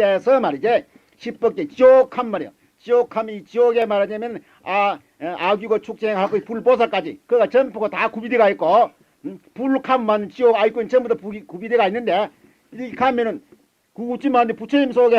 그래서 말이지 십법계 지옥한 말이야. 지옥함이 지옥에 말하자면 아 에, 아귀고 축생하고 불보살까지 그가 전부가 다 구비대가 있고 음, 불함만 지옥 아이콘 전부 다 부- 구비대가 있는데 이렇게 가면은 구구찜한데 부처님 속에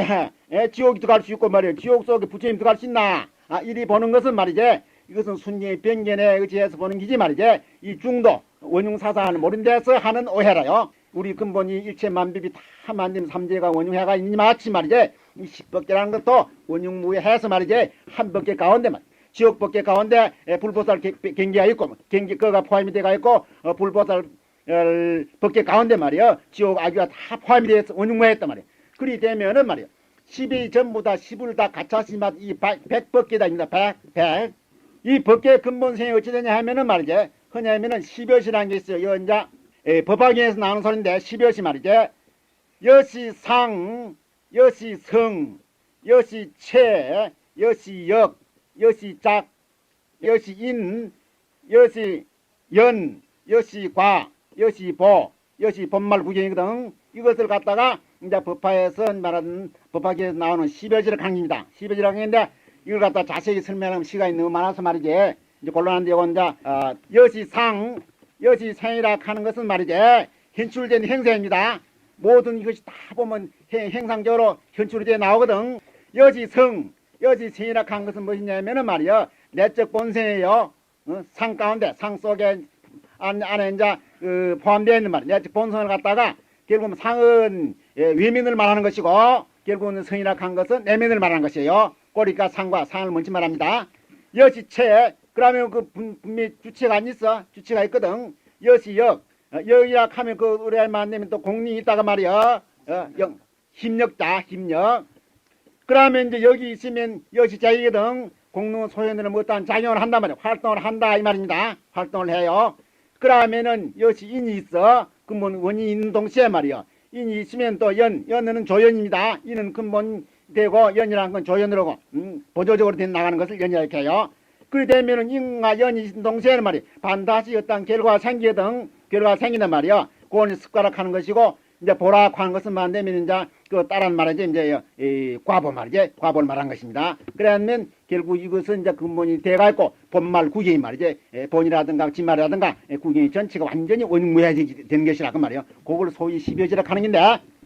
에, 지옥이 들어갈 수 있고 말이야 지옥 속에 부처님 들어갈 수 있나? 아 이리 보는 것은 말이지 이것은 순리의 변견에 의지해서 보는 기지 말이지 이 중도 원흉사사하는 모른 데서 하는 오해라요 우리 근본이 일체 만비비 다 만든 삼재가 원흉해가 있니 마치 말이지. 이 십법계라는 것도 원흉무해해서 말이지. 한 법계 가운데 말. 지옥 법계 가운데 에, 불보살 개- 경계가 있고 경계 거가 포함이 돼가 있고 어, 불보살 어, 법계 가운데 말이야 지옥 아귀가 다 포함이 돼서 원흉무했단 말이야. 그리 되면은 말이야 십이 전부 다 십을 다 갖춰지만 이 백- 백법계다 입니다. 백, 백. 이 법계의 근본성이 어찌 되냐 하면은 말이지. 흔히 하면은 십여시라는 게 있어요. 여자 법학에서 나오는 소리인데 십여시 말이지 여시상 여시성 여시체 여시역 여시작 여시인 여시연 여시과 여시보 여시본말 구경이거든. 이것을 갖다가 이제 법화에서 말하는 법학에서 나오는 십여지를 강의입니다. 십여지를 강의인데 이걸 갖다 자세히 설명하면 시간이 너무 많아서 말이지. 이제 곤란한데 이건 이제 어, 여시상 여시생이라 하는 것은 말이지 현출된 행사입니다. 모든 이것이 다 보면 행- 행상적으로 현출이 돼 나오거든. 여지성 여지성이라 한 것은 무엇이냐면은 말이요. 내적 본성이에요. 어? 상 가운데 상 속에 안, 안에 이제 그 포함되어 있는 말이야 내적 본성을 갖다가 결국은 상은 예, 외면을 말하는 것이고 결국은 성이라 한 것은 내면을 말하는 것이에요. 꼬리가 상과 상을 먼저 말합니다. 여시체 그러면 그 분, 분명히 주체가 안 있어. 주체가 있거든. 여시역. 어, 여기라 하면 그 우리 만나면 또 공리 있다가 말이야. 어, 영, 힘력다 힘력. 그러면 이제 여기 있으면 여시자이거든. 공로 소현을 못한 작용을 한단 말이야. 활동을 한다 이 말입니다. 활동을 해요. 그러면은 여시 인이 있어. 근본 원이 있는 동시에 말이야. 인이 있으면 또 연, 연은 조연입니다. 이는 근본 되고 연이라는 건 조연으로고 음, 보조적으로 된 나가는 것을 연이라 이렇게 해요 그리 되면은 인과 연이 동시에는 말이야 반드시 어떤 결과가 생기거든 결과가 생기는 말이야. 그거는 습관을 하는 것이고 이제 보라고 하는 것은 만되면 이제 그 다른 말이지. 이제 이 과보 말이지. 과보를 말한 것입니다. 그러면 결국 이것은 이제 근본이 돼가 있고 본말 구경이 말이지. 예, 본이라든가 진말이라든가 예, 구경이 전체가 완전히 원무해진 것이라 그 말이에요. 그걸 소위 십여지라 하는 건데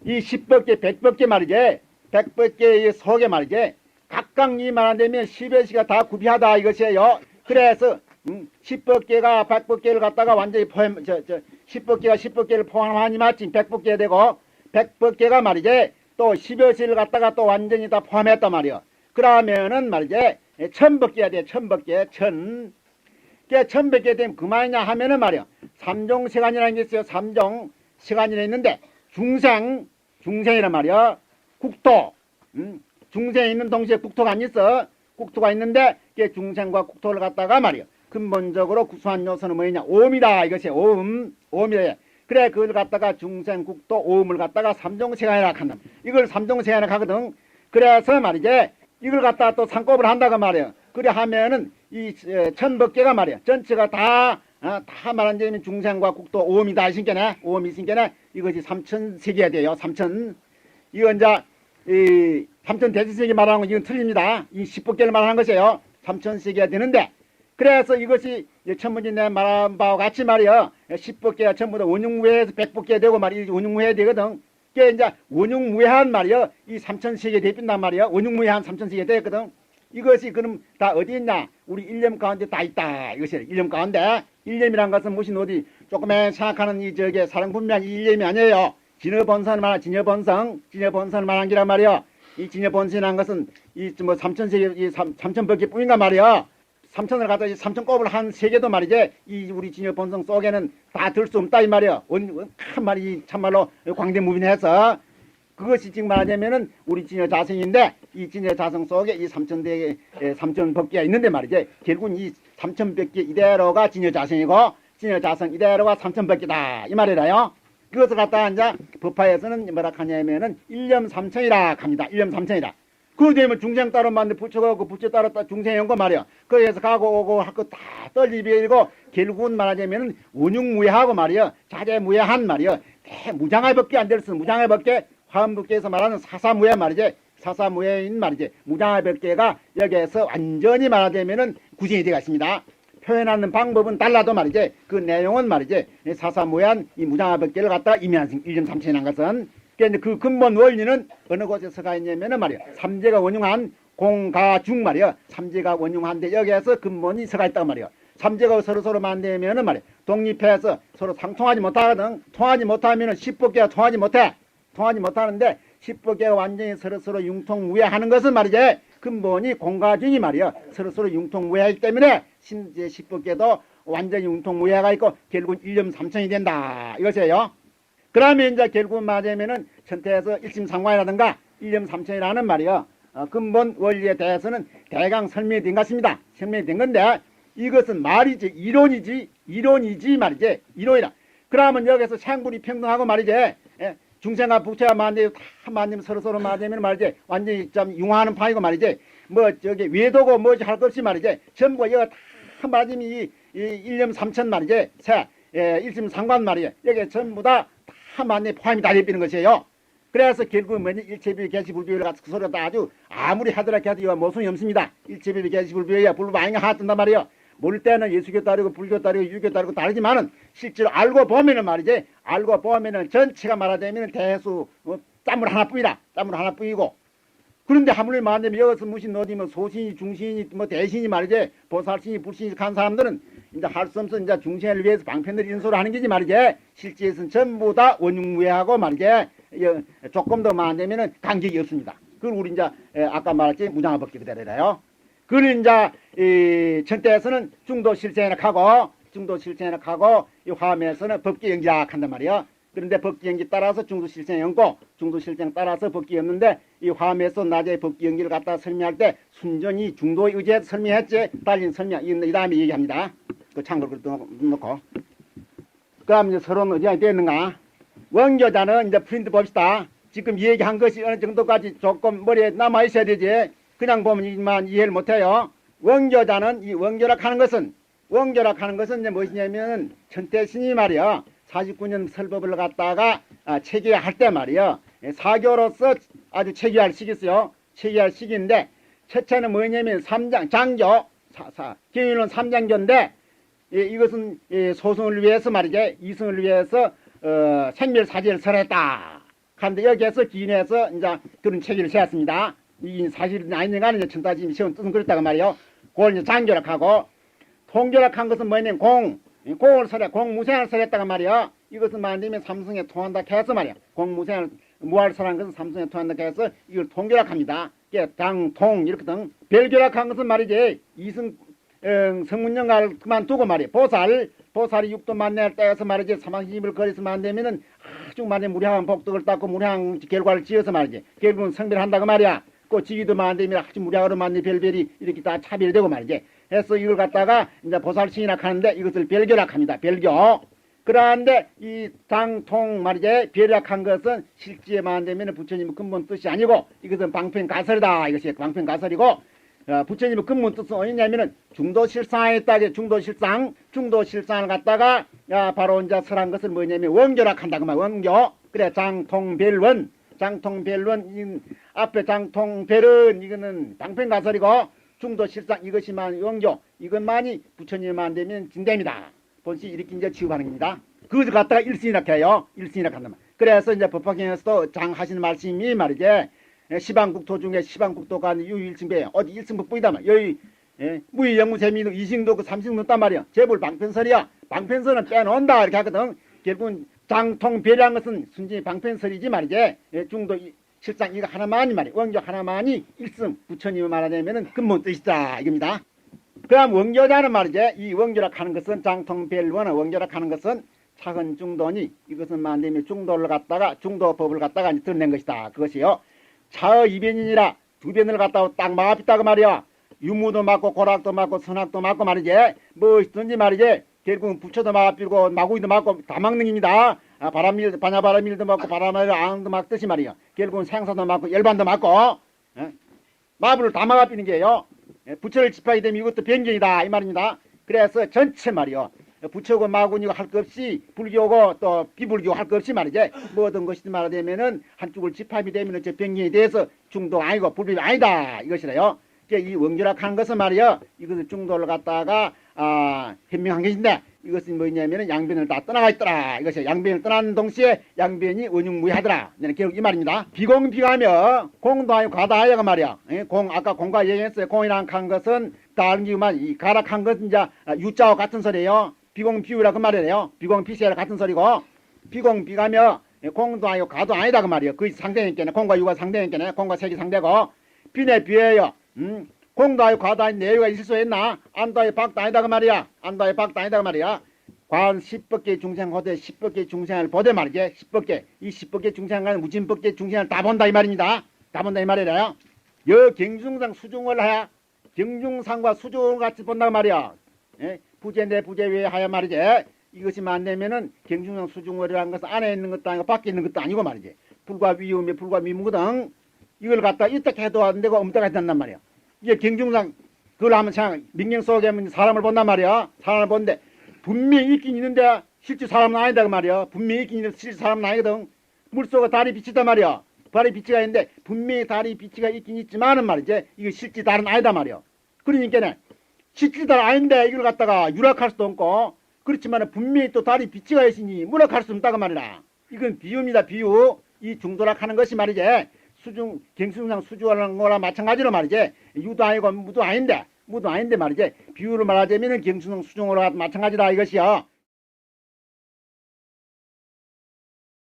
이 십법계 백법계 말이지. 백법계의 속에 말이지 각각 이 말한다면 십여시가 다 구비하다 이것이에요. 그래서 음, 십법계가 백법계를 갖다가 완전히 포함 저 저 십법계가 십법계를 포함하니 마침 백법계 되고 백법계가 말이지 또 십여시를 갖다가 또 완전히 다 포함했단 말이요. 그러면은 말이지 천법계가 돼 천법계 천. 게 천백계 되면 그만이냐 하면은 말이요. 삼종 시간이라는 게 있어요. 삼종 시간이 있는데 중생 중생이란 말이요. 국토 음, 중생이 있는 동시에 국토가 안 있어. 국토가 있는데 이게 중생과 국토를 갖다가 말이요. 근본적으로 구수한 요소는 뭐냐? 오음이다. 이것이 오음. 오음이다. 그래 그걸 갖다가 중생 국토 오음을 갖다가 삼종세간이라 한다. 이걸 삼종세간이라 하거든. 그래서 말이지 이걸 갖다가 또 상급을 한다고 말이에요. 그래 하면은 이 에, 천법계가 말이야. 전체가 다, 어, 다 말한자면 중생과 국토 오음이다. 이신께네. 오음이 신께네. 이것이 삼천세계가 돼요. 삼천. 이건 이제 이 삼천 대지세계 말하는 건 이건 틀립니다. 이 십법계를 말하는 것이에요. 삼천세계가 되는데 그래서 이것이 천문지 내 말한 바와 같이 말이야. 십법계가 전부 다 원흉무해에서 백법계 되고 말이야. 원흉무해 되거든. 그게 이제 원흉무해한 말이야. 이 삼천세계 대빈단 말이야. 원흉무해한 삼천세계 되거든. 이것이 그럼 다 어디 있냐? 우리 일념 가운데 다 있다. 이것이 일념 가운데. 일념이란 것은 무슨 어디 조금만 생각하는 이 저게 사랑 분명 이 일념이 아니에요. 진여본선 말한 진여본성, 진여본선 말한 기란 말이야. 이 진여본성이라는 것은 이 뭐 삼천세계 이 삼, 삼천법계 뿐인가 말이야. 삼천을 갖다 이 삼천 곱을 한 세계도 말이지 이 우리 진여본성 속에는 다 들 수 없다 이 말이야. 원, 큰 말이 참말로 광대무빈해서 그것이 지금 말하자면은 우리 진여 자성인데 이 진여 자성 속에 이 삼천대 삼천 법계가 있는데 말이지 결국은 이 삼천 법계 이대로가 진여 자성이고 진여 자성 이대로가 삼천 법계다 이 말이라요. 그것을 갖다가 이제 법화에서는 뭐라 하냐면은 일념 삼천이라 합니다. 일념 삼천이라. 그 되면 중생 따로 만데 부처가 그 부처 따로 따 중생 연거 말이야. 거기에서 가고 오고 하고 다 떨리비고 결국은 말하자면은 원흉무해하고 말이야. 자재무해한 말이야. 대무장할 법계 안 될수 무장할 법계 화엄법계에서 말하는 사사무예 말이지 사사무예인 말이지 무장화법계가 여기에서 완전히 말하자면은 구성이 되어 있습니다. 표현하는 방법은 달라도 말이지. 그 내용은 말이지. 사사무예한 이 무장화법계를 갖다가 임의한 일점 삼천이란 것은. 그 근본 원리는 어느 곳에서 가 있냐면은 말이야. 삼재가 원흉한 공가중 말이야. 삼재가 원흉한데 여기에서 근본이 서가 있단 말이야. 삼재가 서로 서로 만들면은 말이야. 독립해서 서로 상통하지 못하거든. 통하지 못하면은 십법계가 통하지 못해. 통하지 못하는데 십법계가 완전히 서로 서로 융통무해하는 것은 말이지 근본이 공가중이 말이야 서로 서로 융통무해하기 때문에 신제 십법계도 완전히 융통무해가 있고 결국은 일념 삼천이 된다 이것이에요. 그러면 이제 결국 맞으면은 천태에서 일심상관이라든가 일념 삼천이라는 말이요. 어, 근본 원리에 대해서는 대강 설명이 된 것입니다. 설명이 된 건데 이것은 말이지 이론이지 이론이지 말이지 이론이라. 그러면 여기서 생분이 평등하고 말이지 예, 중생과 부처가 만들고 다 만들면 서로 서로 만들면 말이지 완전히 좀 융화하는 판이고 말이지 뭐 저기 외도고 뭐지 할 것 없이 말이지 전부 이거 다 맞으면 이, 이 일념 삼천 말이지 새 예, 일심상관 말이에요. 여기 전부 다 다 만에 포함이 다 되는 것이에요. 그래서 결국 뭐냐 일체비 개시불비를 갖고 그 소리가 아주 아무리 하더라 해도 이거 모순이 없습니다. 일체비 개시불비야 불만이가 하던단 말이에요. 모를 때는 예수교 따르고 불교 따르고 유교 따르고 다르지만은 실제로 알고 보면은 말이지 알고 보면은 전체가 말하자면 대수 어, 땀물 하나뿐이라 땀물 하나뿐이고 그런데 하물며 말하면 여기서 무슨 어디 뭐 소신이 중신이 뭐 대신이 말이지 보살신이 불신이 간 사람들은 이제 할 수 없어 이제 중생을 위해서 방편을 인소를 하는 게지 말이지 실제에서는 전부 다 원흉무해하고 말이지 여- 조금 더 많으면은 간격이 없습니다. 그걸 우리 이제 에, 아까 말했지 무장화법기 그대로래요. 그걸 이제 이 천대에서는 중도 실생을 하고 중도 실생을 하고 이 화엄에서는 법기 연기한단 말이야. 그런데 법기 연기 따라서 중도 실생 연고 중도 실생 따라서 법기 였는데 이 화엄에서 낮에 법기 연기를 갖다 설명할 때 순전히 중도에 의지해서 설명했지 달린 설명 이, 이 다음에 얘기합니다. 그또 놓고 그럼 이제 서로는 어디에 되는가? 원교자는 이제 프린트 봅시다. 지금 얘기한 것이 어느 정도까지 조금 머리에 남아 있어야 되지. 그냥 보면만 이해를 못해요. 원교자는 이 원교락 하는 것은 원교락 하는 것은 이제 무엇이냐면 천태 신이 말이야. 49년 설법을 갖다가 아, 체계할 때 말이야. 예, 사교로서 아주 체계할 시기였어요. 체계할 시기인데 첫째는 뭐냐면 삼장 장교 사사 경유는 삼장교인데 예, 이것은 예, 소승을 위해서 말이지 이승을 위해서 어, 생멸 사제를 설했다. 그런데 여기에서 기인해서 이제 그런 체계를 세웠습니다. 이 사실은 아닌가는 이제 천다짐이 세운 뜻은 그렇다고 말이요. 그걸 이제 장교락하고 통교락한 것은 뭐냐면 공, 이 공을 설해, 공무생을 설했다가 말이야. 이것은 만들면 삼성에 통한다 해서 말이야. 공무생을 무할 설한 것은 삼성에 통한다 해서 이걸 통교락합니다. 이게 장통 이렇게 등 별교락한 것은 말이지 이승 어, 성문영가를 그만두고 말이야. 보살, 보살이 육도 만날 때에서 말이지 사망심을 거리서 만되면은 아주 말이 무량한 복덕을 닦고 무량한 결과를 지어서 말이지. 결국은 성별한다고 말이야. 그 지기도 만되면 아주 무량으로 만든 별별이 이렇게 다 차별되고 말이지. 해서 이걸 갖다가 이제 보살 신이라 하는데 이것을 별교락합니다. 별교. 그러한데 이 장통 말이지 별약한 것은 실지에 만되면 부처님의 근본 뜻이 아니고 이것은 방편 가설이다. 이것이 방편 가설이고 어, 부처님의 근본 뜻은 어디냐면은 중도실상에 따게 중도실상 중도실상을 갖다가 야, 바로 이제 설한 것을 뭐냐면 원교락 한다고 말 원교 그래 장통별원 장통별원 이 앞에 장통별은 이거는 방편가설이고 중도 실상 이것이만 원교 이것만이 부처님만 되면 진대입니다. 본시 이렇게 이제 취급하는 겁니다. 그것을 갖다가 일신이라 해요. 일신이라 한다 말. 그래서 이제 법화경에서도 장 하시는 말씀이 말이지 예, 시방국토 중에 시방국토가 유일승배 어디 일승법뿐이다 말. 여기 예, 무의 영무세미도 이승도 그 삼승도 있단 말이야 재불 방편설이야. 방편설은 빼놓는다. 이렇게 하거든. 결국은 장통별한 것은 순전히 방편설이지 말이지 예, 중도 이- 실상 이거 하나만이 말이야 원교 하나만이 일승 부처님을 말하자면은 근본 뜻이다 이겁니다 그럼 원교자는 말이지 이 원교락 하는 것은 장통별원은 원교락 하는 것은 작은 중도니 이것은 만되면 중도를 갖다가 중도법을 갖다가 드러낸 것이다 그것이요 차의 이변이니라 두 변을 갖다가 딱 막아pis다고 말이야. 유무도 맞고 고락도 맞고 선악도 맞고 말이지. 무엇이든지 말이지. 결국은 부처도 막아피고 마구이도 맞고 다 막는 입니다. 아, 바람일, 반야바람일도 맞고 바람을 앙도 막듯이 말이야. 결국은 생사도 맞고 열반도 맞고 예? 마부를 다 막아피는 게요. 예, 부처를 집하게 되면 이것도 변경이다 이 말입니다. 그래서 전체 말이요. 부처고 마군이고 할 것 없이 불교고 또 비불교 할 것 없이 말이지 모든 것이 말하자면은 한쪽을 집합이 되면은 저 병경에 대해서 중도 아니고 불법이 아니다 이것이래요. 이제 이 하는 것은 말이요 이것을 중도를 갖다가 아 현명한 것인데 이것은 뭐냐면은 양변을 다 떠나가 있더라. 이것이 양변을 떠나는 동시에 양변이 원흉무하더라. 이는 결국 이 말입니다. 비공비가며 공도하여 과다하여가 말이야. 예, 공 아까 공과 얘기했어요 공이랑 한 것은 다른 기만 이 가락한 것은 이제 유자와 같은 소리예요. 비공비유라 그 말이에요. 비공비세라 같은 소리고 비공비가며 예, 공도 아니고 가도 아니다 그 말이에요. 그 상대니까네. 공과 유가 상대니까네. 공과 색이 상대고 비내 비예요 음 공다의 과다의 내유가 있을 수 있나? 안다의 아니다 그 말이야. 안다의 아니다 그 말이야. 과한 십법계 중생 호대 십법계 중생을 보되 말이지. 십법계 이 십법계 중생과는 무진법계 중생을 다 본다 이 말입니다. 다 본다 이 말이래요. 여 경중상 수중을 하야 경중상과 수중을 같이 본다 그 말이야. 예? 부재 내 부재 외에 하야 말이지. 이것이 만되면은 경중상 수중을이라는 것은 안에 있는 것도 아니고 밖에 있는 것도 아니고 말이지. 불과 위험에 불과 미무거든. 이걸 갖다 이렇게 해도 안 되고 엄다가 된단 말이야. 이게 경중상 그걸 하면 참 민경 속에 사람을 본단 말이야. 사람을 본데 분명히 있긴 있는데 실제 사람은 아니다 그 말이야. 분명히 있긴 있는데 실제 사람은 아니거든. 물속에 달이 비치다 말이야. 달이 비치가 있는데 분명히 달이 비치가 있긴 있지만은 말이지 이거 실제 달은 아니다 말이야. 그러니까는 실제 달 아닌데 이걸 갖다가 유락할 수도 없고 그렇지만 분명히 또 달이 비치가 있으니 무락할 수 없다고 말이라. 이건 비유입니다. 비유. 이 중도락하는 것이 말이지 수중 경수상 수주하는 거나 마찬가지로 말이지 유도 아니고 무도 아닌데 무도 아닌데 말이지 비유를 말하자면은 경수상 수중으로 마찬가지다 이것이요.